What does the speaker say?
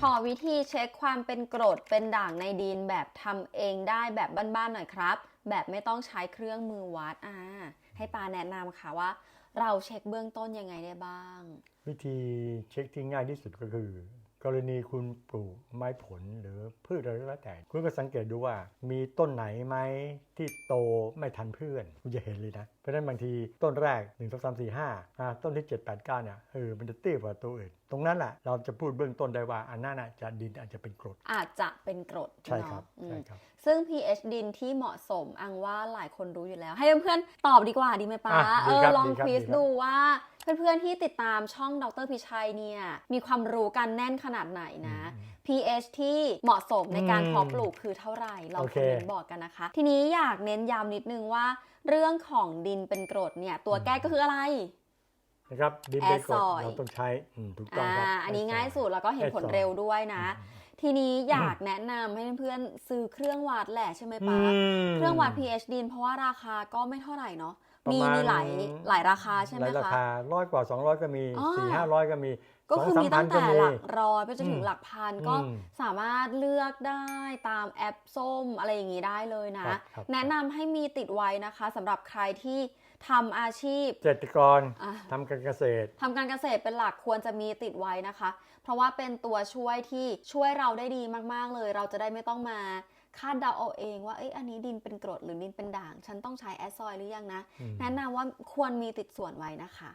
ขอวิธีเช็คความเป็นกรดเป็นด่างในดินแบบทำเองได้แบบบ้านๆหน่อยครับ แบบไม่ต้องใช้เครื่องมือวัดอ่าให้ปาแนะนำค่ะว่า เราเช็คเบื้องต้นยังไงได้บ้าง วิธีเช็คที่ง่ายที่สุดก็คือ กรณีคุณปลูก ไม้ผลหรือพืชอะไรก็แล้วแต่ คุณก็สังเกตดูว่ามีต้นไหนไหมที่โตไม่ทันเพื่อน คุณจะเห็นเลยนะ เพราะฉะนั้นบางทีต้นแรก 1 2 3 4 5อ่าต้นที่ 7 8 9เนี่ยเออมันจะเตี้ยกว่าตัวอื่น ตรงนั้นแหละเราจะพูดเบื้องต้นได้ว่าอันนั้นน่ะจะดินอาจจะเป็นกรด อาจจะเป็นกรดใช่ครับเนาะอืมใช่ครับซึ่ง pH ดินที่เหมาะสมอังว่าหลายคนรู้อยู่แล้ว ให้เพื่อนๆตอบดีกว่าดีไหมป้าอะเอดีอครับลองดีครับควิสดีครับดูว่าเพื่อนๆที่ติดตามช่องดรพิชัยเนี่ยมีความรู้กันแน่นขนาดไหนนะอืม pH ที่เหมาะสมในการอืมเพาะปลูกคือเท่าไหร่ลองโอคเคอมเมนต์บอกกันนะคะ ทีนี้อยากเน้นย้ำนิดนึงว่า เรื่องของดินเป็นกรดเนี่ยตัวแก้ก็คืออะไรนะครับดินเป็นกรดแอร์ซอยเราต้องใช้อืมถูกต้องอ่าครับอันนี้แร์ซง่ายสุดแล้วก็เห็นผลแอร์ซอยเร็วด้วยนะอืมทีนี้อยากแนะนำให้เพื่อนๆซื้อเครื่องวัดแหละใช่ไหมป้าอืมเครื่องวัด pH ดินเพราะว่าราคาก็ไม่เท่าไหร่เนาะ ประมีมาณมีหลายหลายราคาใช่ไหหมลายราคะ คาร้อยกว่า 200 ก็มีอ๋อ สี่ห้าร้อยก็มีก็คือสมีสาตั้งพันแต่ก็หลักร้อยไปจนถึอืงมหลักพันอืมก็สามารถเลือกได้ตามแอปส้มอะไรอย่างนี้ได้เลยนะ ครับครับ แนะนำให้มีติดไว้นะคะสำหรับใครที่ทำอาชีพเกษตรกรอะ ทำการเกษตร ทำการเกษตรเป็นหลักควรจะมีติดไว้นะคะ เพราะว่าเป็นตัวช่วยที่ช่วยเราได้ดีมาก ๆ เลย เราจะได้ไม่ต้องมา คาดเดาเอาเองว่าเอ้ยอันนี้ดินเป็นกรดหรือดินเป็นด่าง ฉันต้องใช้แอสซอยหรือยังนะอืมแนะนำว่าควรมีติดส่วนไว้นะคะ